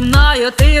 мною ти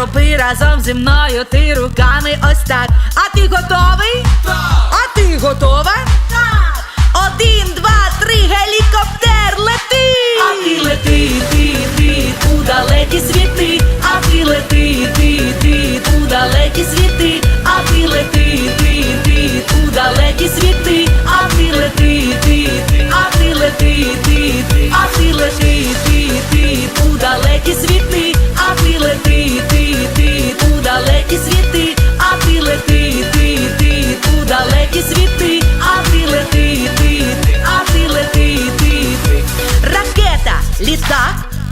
Зроби разом зі мною ти руками ось так. А ти готовий? так, А ти готова?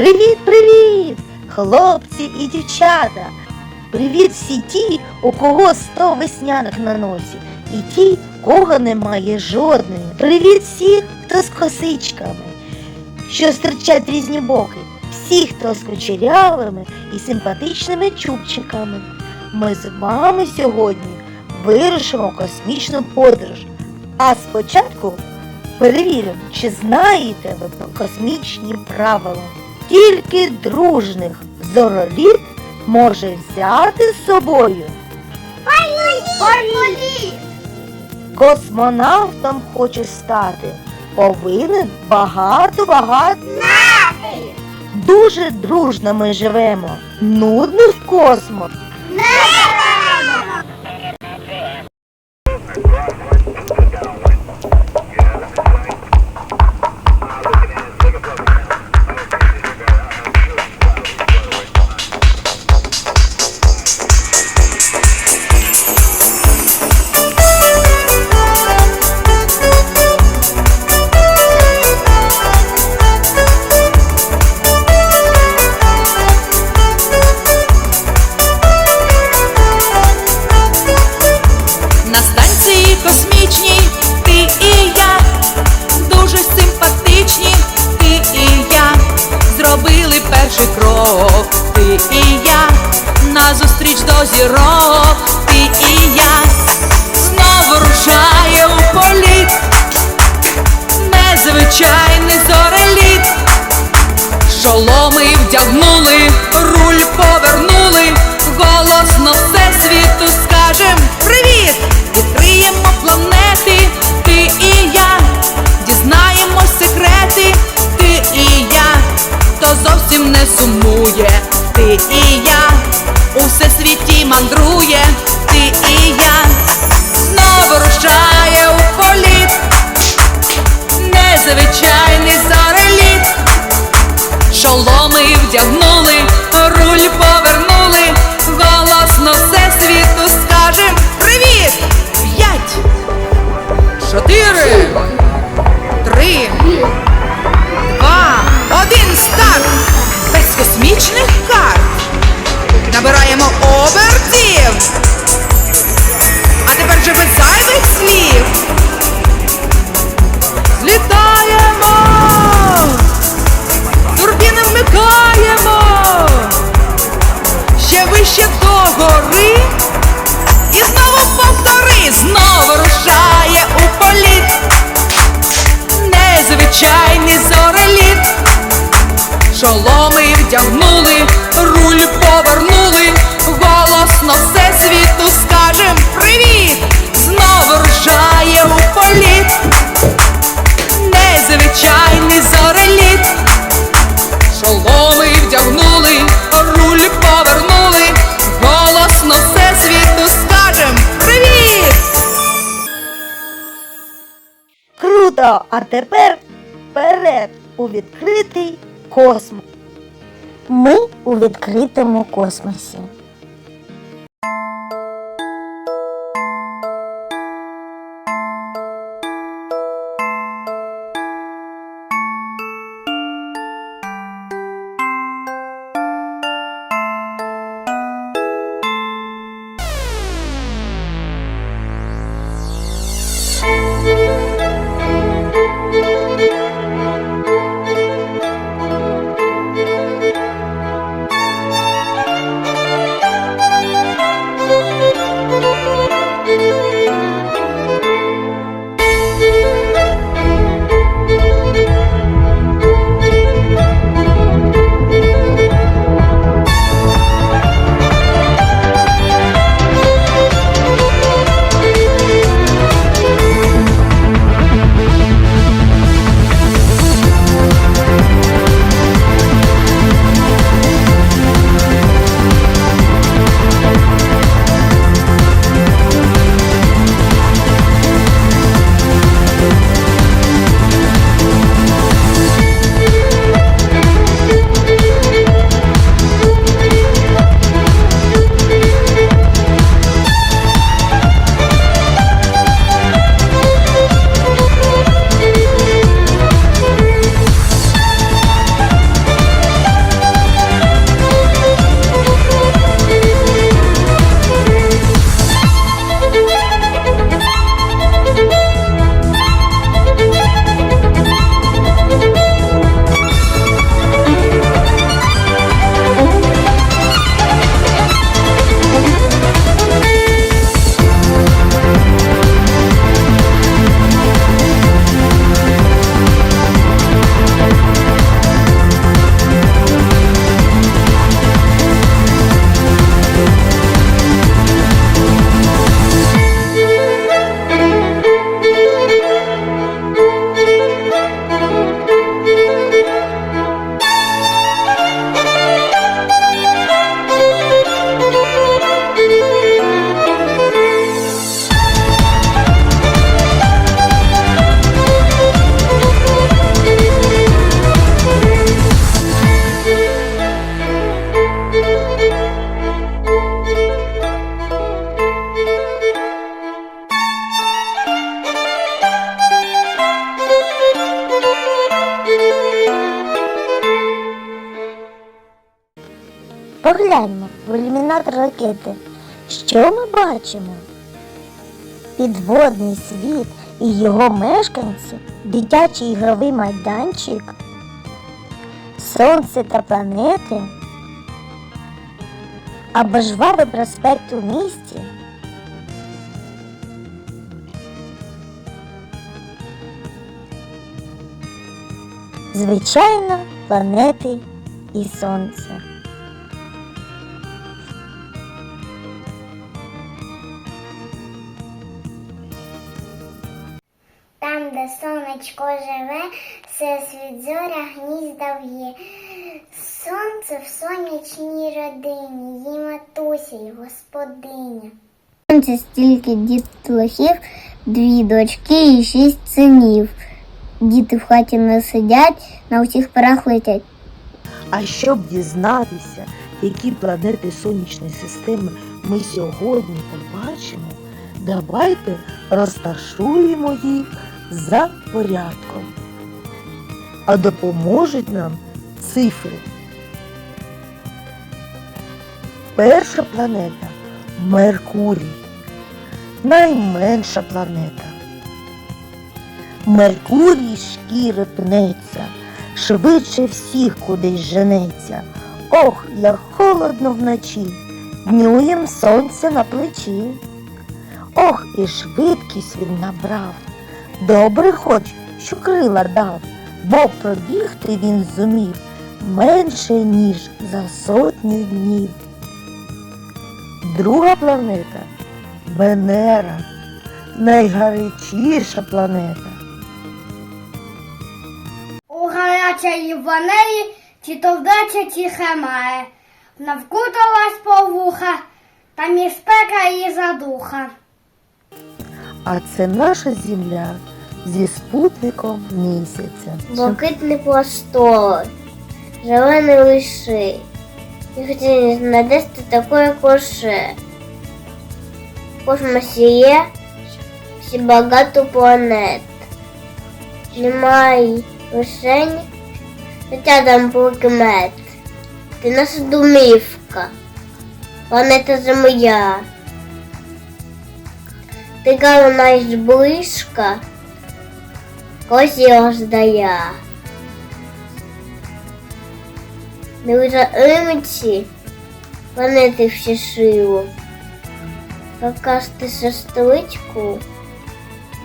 Привіт, привіт, хлопці і дівчата. Привіт всі ті, у кого сто весняних на носі, і ті, кого немає жодної. Привіт всіх, хто з косичками, що стирчать різні боки, всі, хто з кучерявими і симпатичними чубчиками. Ми з вами сьогодні вирушимо космічну подорож. А спочатку перевіримо, чи знаєте ви про космічні правила. Тільки дружних зороліт може взяти з собою. Космонавтом хоче стати. Повинен багато-багато. Дуже дружно ми живемо. Нудно в космос. Крок, ти і я назустріч до зірок, ти і я знову рушає у політ, незвичайний зовсім не сумує, ти і я, у всесвіті мандрує, ти і я, знову рушає у політ, незвичайний зореліт. Шоломи вдягнули, руль повернули, голосно все світу скажем Привіт! П'ять, чотири, Незвичайний зореліт. Шоломи вдягнули, руль повернули, голосно все світу скажем Привіт! Знову рушає у політ. Незвичайний зореліт. Шоломи вдягнули, руль повернули, голосно все світу скажем Привіт! Круто! А тепер вперед у відкритий космос. Ми у відкритому космосі. Погляньмо в ілюмінатор ракети. Що ми бачимо? Підводний світ і його мешканці, дитячий ігровий майданчик, сонце та планети, або жвавий проспект у місті. Звичайно, планети і сонце. Де сонечко живе, всесвіт зоря гнізда в'є. Сонце в сонячній родині, її матуся й господиня. Сонце стільки дітлахів, дві дочки і шість синів. Діти в хаті не сидять, на усіх парах летять. А щоб дізнатися, які планети сонячної системи ми сьогодні побачимо, давайте розташуємо їх за порядком. А допоможуть нам цифри. Перша планета Меркурій. Найменша планета. Меркурій шкіри пнеться, швидше всіх кудись женеться. Ох, як холодно вночі, днюєм сонце на плечі. Ох, і швидкість він набрав. Добре хоч, що крила дав, бо пробігти він зумів менше, ніж за сотню днів. Друга планета Венера, найгарячіша планета. У гарячій ванері чи то вдача, чи хемає. Навкуталась повуха, там і спека і задуха. А це наша земля зі спутником місяця. Блакитний пластор, зелений лиши. І хотіли знайдести таке коше. В космосі є всі багато планет. Немає лишень, хоча там прикмет. Ти наша домівка, планета Земля. Ти маєш близько, ось його здая. Дивися имиці, планети всі шило. Покажти сестричку,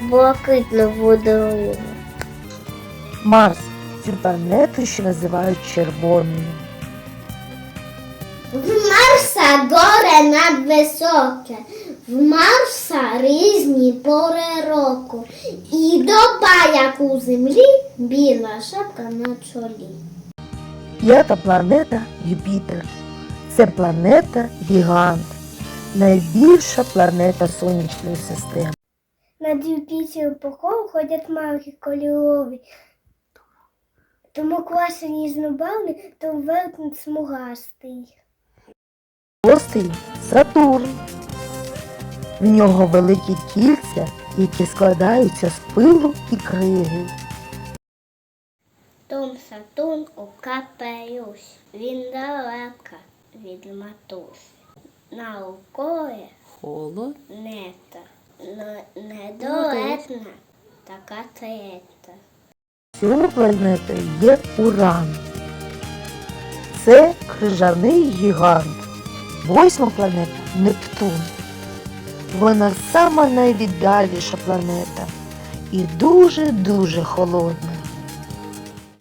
блакитну водою. Марс цю планету ще називають червоною. В Марса горе надвисоке, в Марса різні пори року. І доба, як у землі, біла шапка на чолі. П'ята планета Юпітер. Це планета Гігант, найбільша планета сонячної системи. Над Юпітером по колу ходять марки кольорові. Тому класи різнобарвні, то верхній смугастий. Шостий Сатурн. В нього великі кільця, які складаються з пилу і криги. Том Сатурн у капелюсь, він далека від матусь. Наукове Холод. нета, но недолетна така трета. Цього планетою є Уран. Це крижаний гігант. Восьма планета Нептун. Вона сама найвіддаліша планета і дуже-дуже холодна.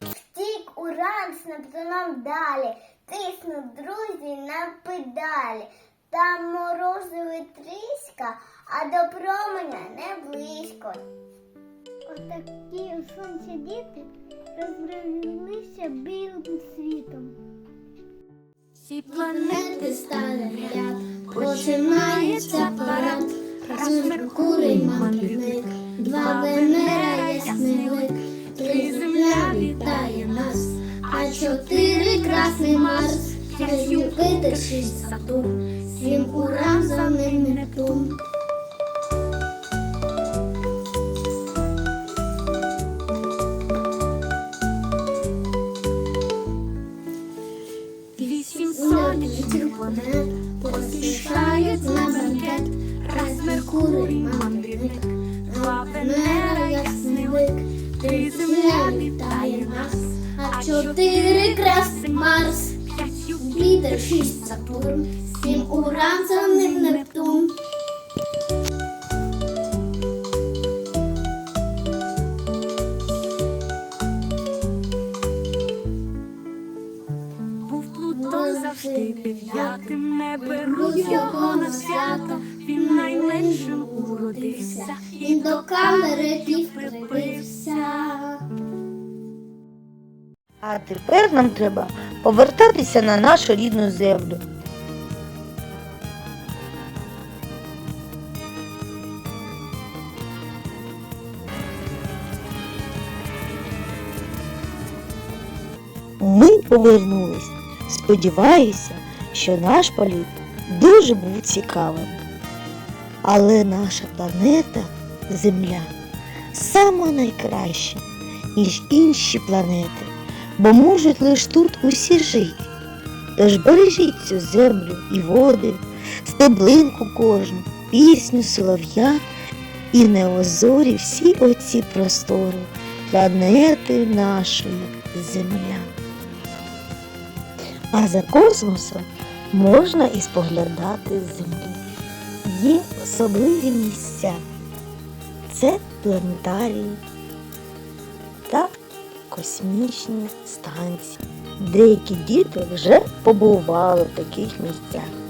Втік уран з Нептуном далі, тиснуть друзі на педалі. Там морозили тріска, а до променя не близько. Отакі у сонці діти розбрелися білим світом. Всі Планети стали в ряд, починається парад. Раз Меркурий мандрівник, два Венера ясний три земля вітає нас, а чотири красний Марс, п'ять Юпитер, шість Сатурн, сім Уран, за ним Нептун. Сонячних планет поспішають на банкет, раз Меркурий мандрівник, два Венера ясний лик, три земля вітає нас, а чотири красний Марс, п'ять Юпітер, шість Сатурн, сім Уран, за ним Нептун. На свято. Він найменшим уродився і до камери припився. А тепер нам треба повертатися на нашу рідну землю. Ми повернулись. Сподіваюся, що наш політ дуже був цікавим. Але наша планета Земля сама найкраща, ніж інші планети, бо можуть лише тут усі жити. Тож бережіть цю землю і води, стеблинку кожну, пісню солов'я і не озорі всі оці простори планети нашої Земля. А за космосом можна і споглядати з землі. Є особливі місця. Це планетарії та космічні станції. Деякі діти вже побували в таких місцях.